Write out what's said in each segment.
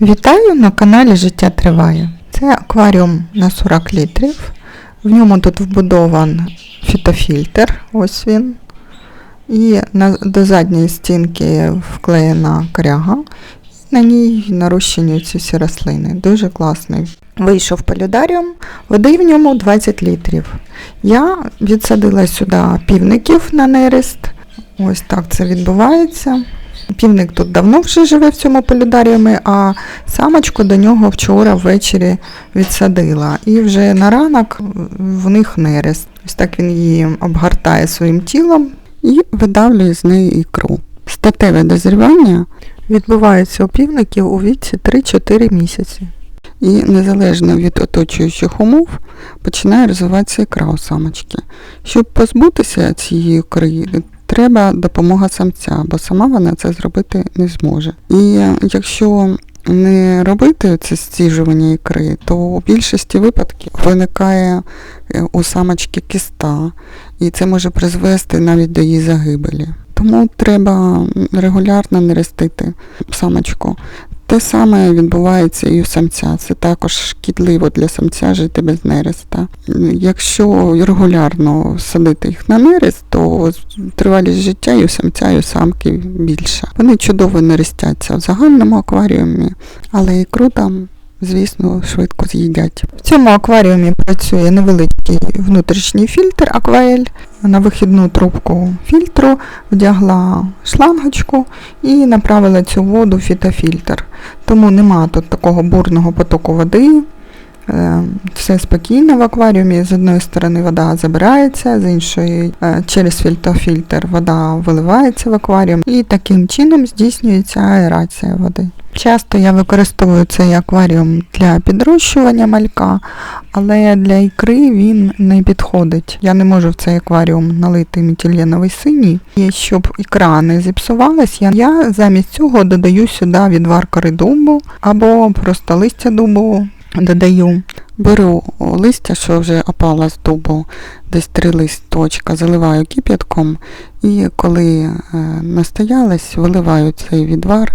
Вітаю на каналі Життя Триває. Це акваріум на 40 літрів. В ньому тут вбудован фітофільтр, ось він. І до задньої стінки вклеєна коряга. На ній нарощені ці всі рослини. Дуже класний. Вийшов полюдаріум, води в ньому 20 літрів. Я відсадила сюди півників на нерест. Ось так це відбувається. Півник тут давно вже живе в цьому полюдаріумі, а самочку до нього вчора ввечері відсадила. І вже на ранок в них нерест. Ось так він її обгортає своїм тілом і видавлює з неї ікру. Статеве дозрівання відбувається у півників у віці 3-4 місяці. І незалежно від оточуючих умов починає розвиватися ікра у самочки. Щоб позбутися цієї ікри, треба допомога самця, бо сама вона це зробити не зможе. І якщо не робити це стіжування ікри, то у більшості випадків виникає е, у самочки киста, і це може призвести навіть до її загибелі. Тому треба регулярно нерестити самочку. Те саме відбувається і у самця. Це також шкідливо для самця жити без нереста. Якщо регулярно садити їх на нерест, то тривалість життя і у самця, і у самки більша. Вони чудово нерестяться в загальному акваріумі, але ікру там, звісно, швидко з'їдять. В цьому акваріумі працює невеличкий внутрішній фільтр Акваель. На вихідну трубку фільтру вдягла шлангочку і направила цю воду в фітофільтр. Тому нема тут такого бурного потоку води. Е, Все спокійно в акваріумі. З одної сторони вода забирається, з іншої е, через фільтофільтр вода виливається в акваріум і таким чином здійснюється аерація води. Часто я використовую цей акваріум для підрощування малька, але для ікри він не підходить. Я не можу в цей акваріум налити метиленовий синій. І щоб ікра не зіпсувалась, я, я замість цього додаю сюди відвар кори дубу або просто листя дубу додаю. Беру листя, що вже опало з дубу, десь три листочка, заливаю кип'ятком і коли е, настоялась, виливаю цей відвар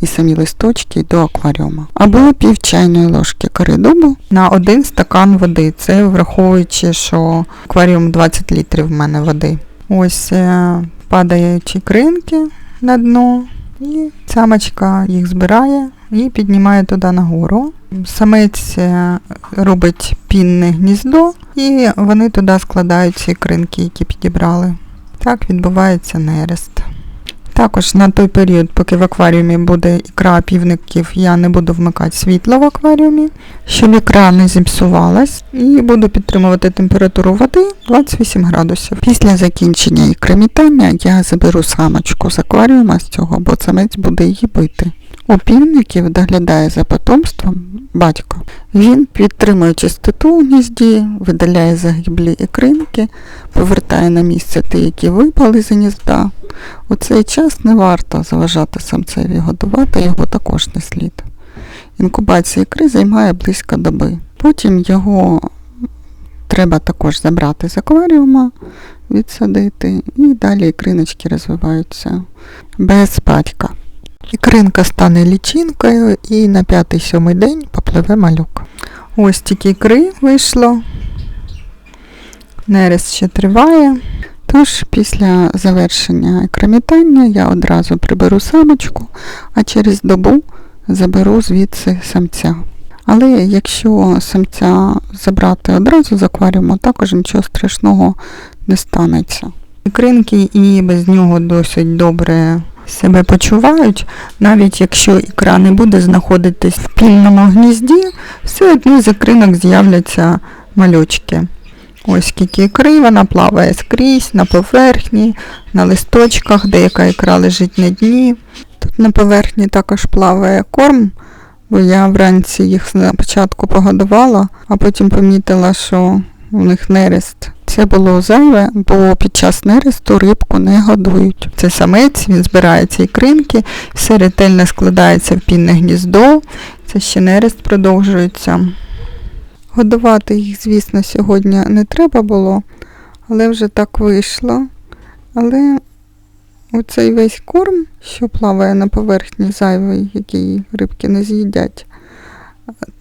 і самі листочки до акваріуму. Або пів чайної ложки кори дубу на один стакан води. Це враховуючи, що акваріум 20 літрів в мене води. Ось е, падають ікринки на дно, і самочка їх збирає і піднімає туди нагору. Самець е, робить пінне гніздо, і вони туди складають ці ікринки, які підібрали. Так відбувається нерест. Також на той період, поки в акваріумі буде ікра півників, я не буду вмикати світло в акваріумі, щоб ікра не зіпсувалась, і буду підтримувати температуру води 28 градусів. Після закінчення ікромітання я заберу самочку з акваріума з цього, бо самець буде її бити. У доглядає за потомством батько. Він підтримує чистоту у гнізді, видаляє загиблі ікринки, повертає на місце ті, які випали з гнізда. У цей час не варто заважати самцеві годувати, його також не слід. Інкубація ікри займає близько доби. Потім його треба також забрати з акваріума, відсадити, і далі ікриночки розвиваються без батька. Ікринка стане лічинкою і на п'ятий-сьомий день попливе малюк. Ось тільки ікри вийшло. Нерест ще триває. Тож після завершення ікромітання я одразу приберу самочку, а через добу заберу звідси самця. Але якщо самця забрати одразу з акваріуму, також нічого страшного не станеться. Ікринки і без нього досить добре себе почувають, навіть якщо ікра не буде знаходитись в пільному гнізді, все одно з ікринок з'являться мальочки. Ось скільки ікри, вона плаває скрізь, на поверхні, на листочках, деяка ікра лежить на дні. Тут на поверхні також плаває корм, бо я вранці їх спочатку погодувала, а потім помітила, що у них нерест. Це було зайве, бо під час нересту рибку не годують. Це самець, він збирає ці ікринки, все ретельно складається в пінне гніздо. Це ще нерест продовжується. Годувати їх, звісно, сьогодні не треба було, але вже так вийшло. Але оцей весь корм, що плаває на поверхні зайвий, який рибки не з'їдять,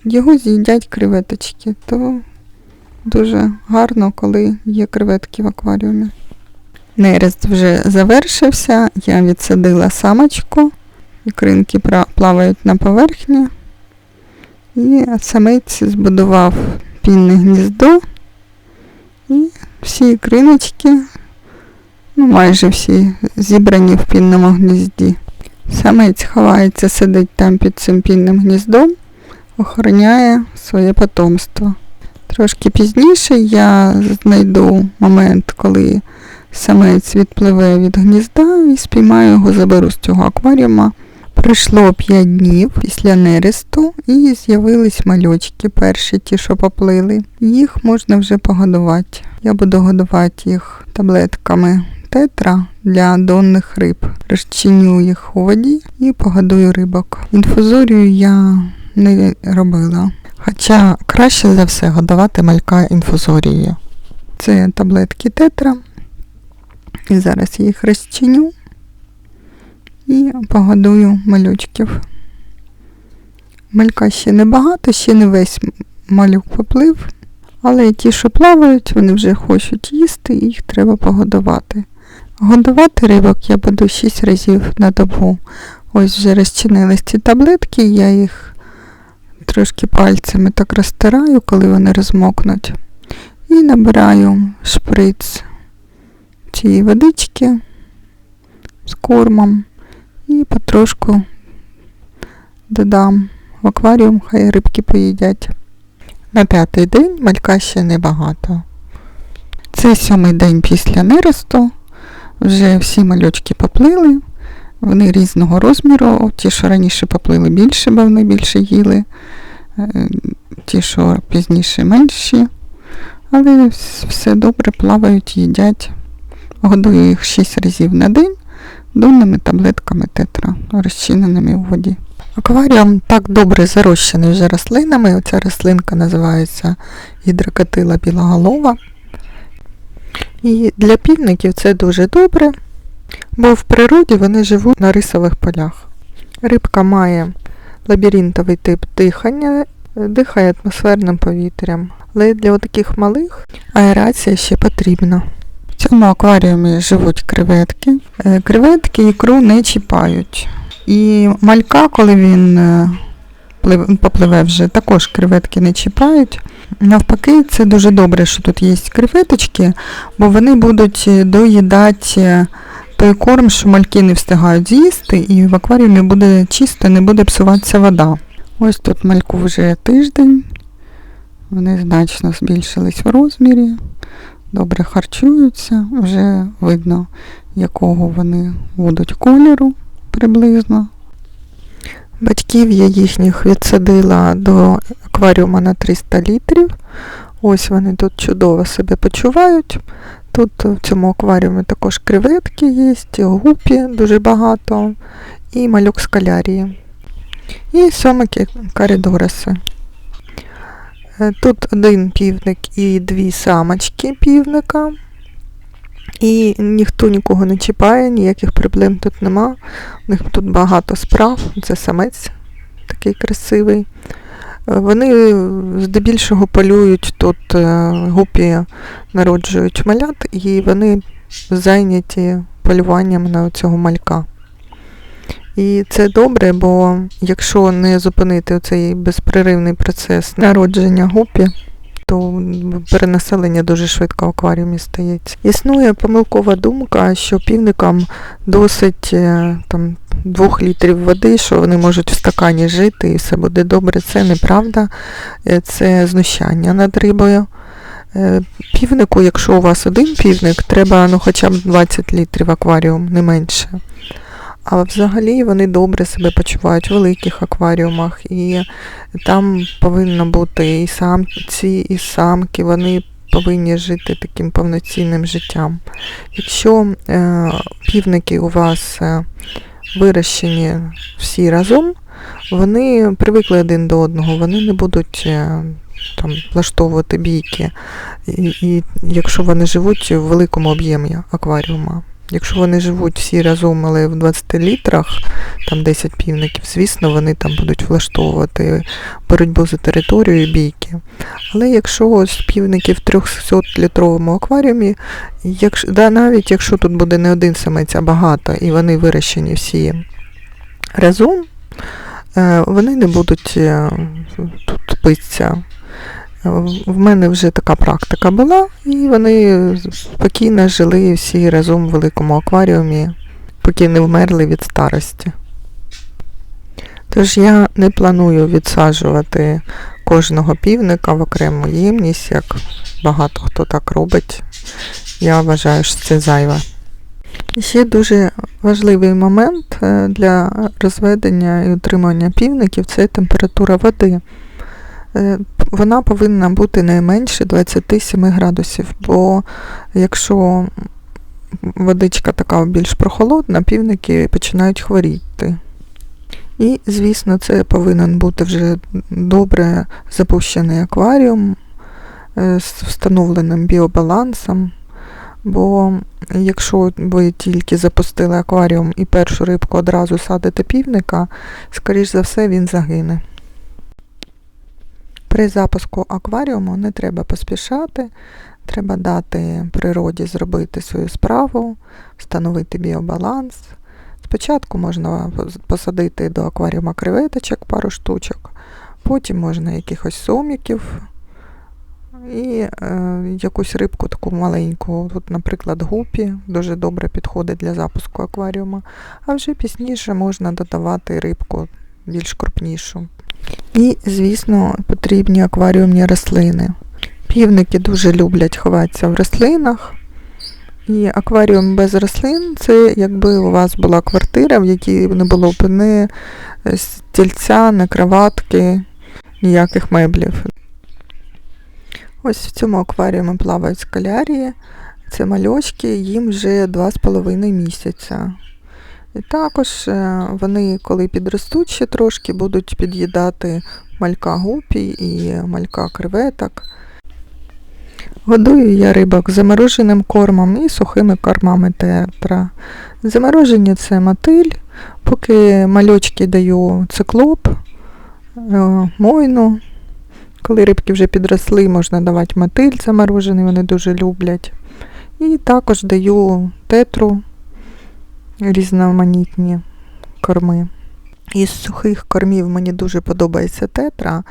його з'їдять креветочки. То дуже гарно, коли є креветки в акваріумі. Нерест вже завершився, я відсадила самочку, ікринки плавають на поверхні. І самець збудував пінне гніздо. І всі ікриночки, ну майже всі, зібрані в пінному гнізді. Самець ховається, сидить там під цим пінним гніздом, охороняє своє потомство. Трошки пізніше я знайду момент, коли самець відпливе від гнізда і спіймаю його, заберу з цього акваріума. Пройшло 5 днів після нересту і з'явились мальочки, перші ті, що поплили. Їх можна вже погодувати. Я буду годувати їх таблетками тетра для донних риб. Розчиню їх у воді і погодую рибок. Інфузорію я не робила. Хоча краще за все годувати малька інфузорією. Це таблетки тетра. І зараз я їх розчиню і погодую малючків. Малька ще небагато, ще не весь малюк поплив, але ті, що плавають, вони вже хочуть їсти, і їх треба погодувати. Годувати рибок я буду 6 разів на добу. Ось вже розчинились ці таблетки, я їх трошки пальцями так розтираю, коли вони розмокнуть. І набираю шприц цієї водички з кормом і потрошку додам в акваріум, хай рибки поїдять. На п'ятий день малька ще небагато. Це сьомий день після нересту. Вже всі мальочки поплили. Вони різного розміру. Ті, що раніше поплили більше, бо вони більше їли. Е, Ті, що пізніше менші. Але все добре плавають, їдять. Годую їх 6 разів на день донними таблетками тетра, розчиненими у воді. Акваріум так добре зарощений вже рослинами. Оця рослинка називається гідрокатила білоголова. І для півників це дуже добре, бо в природі вони живуть на рисових полях. Рибка має лабіринтовий тип дихання, е, дихає атмосферним повітрям. Але для таких малих аерація ще потрібна. В цьому акваріумі живуть креветки. Е, Креветки ікру не чіпають. І малька, коли він е, попливе вже, також креветки не чіпають. Навпаки, це дуже добре, що тут є креветочки, бо вони будуть доїдати корм, що мальки не встигають з'їсти, і в акваріумі буде чисто, не буде псуватися вода. Ось тут мальку вже тиждень. Вони значно збільшились в розмірі, добре харчуються, вже видно, якого вони будуть кольору приблизно. Батьків я їхніх відсадила до акваріума на 300 літрів. Ось вони тут чудово себе почувають. Тут в цьому акваріумі також креветки є, гупі дуже багато, і малюк скалярії. І сомики каридориси. Е, Тут один півник і дві самочки півника. І ніхто нікого не чіпає, ніяких проблем тут нема. У них тут багато справ. Це самець такий красивий. Вони здебільшого полюють тут е, гупі народжують малят, і вони зайняті полюванням на цього малька. І це добре, бо якщо не зупинити цей безперервний процес народження гупі, то перенаселення дуже швидко в акваріумі стається. Існує помилкова думка, що півникам досить е, там, двох літрів води, що вони можуть в стакані жити і все буде добре. Це неправда, Е, це знущання над рибою. Е, Півнику, якщо у вас один півник, треба ну, хоча б 20 літрів акваріум, не менше. А взагалі вони добре себе почувають в великих акваріумах, і там повинно бути і самці, і самки, вони повинні жити таким повноцінним життям. Якщо е, півники у вас е, вирощені всі разом, вони привикли один до одного, вони не будуть е, там, влаштовувати бійки, і, і якщо вони живуть в великому об'ємі акваріума. Якщо вони живуть всі разом, але в 20 літрах, там 10 півників, звісно, вони там будуть влаштовувати боротьбу за територію і бійки. Але якщо ось півники в 300-літровому акваріумі, якщо, да, навіть якщо тут буде не один самець, а багато, і вони вирощені всі разом, е, вони не будуть е, тут битися. В мене вже така практика була, і вони спокійно жили всі разом в великому акваріумі, поки не вмерли від старості. Тож я не планую відсаджувати кожного півника в окрему ємність, як багато хто так робить. Я вважаю, що це зайве. Ще дуже важливий момент е, для розведення і утримання півників це температура води. Е, Вона повинна бути не менше 27 градусів, бо якщо водичка така більш прохолодна, півники починають хворіти. І, звісно, це повинен бути вже добре запущений акваріум е, з встановленим біобалансом. Бо якщо ви тільки запустили акваріум і першу рибку одразу садите півника, скоріш за все він загине. При запуску акваріуму не треба поспішати, треба дати природі зробити свою справу, встановити біобаланс. Спочатку можна посадити до акваріума креветочок пару штучок, потім можна якихось соміків і е, якусь рибку таку маленьку. Тут, наприклад, гупі дуже добре підходить для запуску акваріума, а вже пізніше можна додавати рибку більш крупнішу. І, звісно, потрібні акваріумні рослини. Півники дуже люблять ховатися в рослинах. І акваріум без рослин це якби у вас була квартира, в якій не було ні е, стільця, ні кроватки, ніяких меблів. Ось в цьому акваріумі плавають скалярії. Це мальочки, їм вже 2,5 місяця. І також е, вони, коли підростуть ще трошки, будуть під'їдати малька гупі і малька креветок. Годую я рибок замороженим кормом і сухими кормами тетра. Заморожені це мотиль, поки мальочки даю циклоп, е, мойну. Коли рибки вже підросли, можна давати мотиль заморожений, вони дуже люблять. І також даю тетру різноманітні корми. Із сухих кормів мені дуже подобається тетра,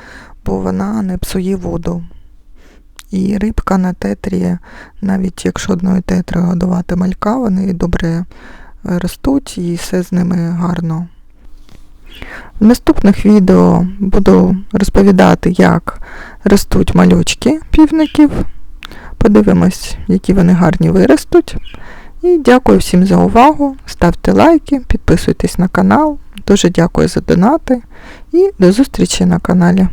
бо вона не псує воду. І рибка на тетрі, навіть якщо одною тетрою годувати малька, вони добре ростуть і все з ними гарно. В наступних відео буду розповідати, як ростуть малючки півників. Подивимось, які вони гарні виростуть. І дякую всім за увагу. Ставте лайки, підписуйтесь на канал. Дуже дякую за донати і до зустрічі на каналі.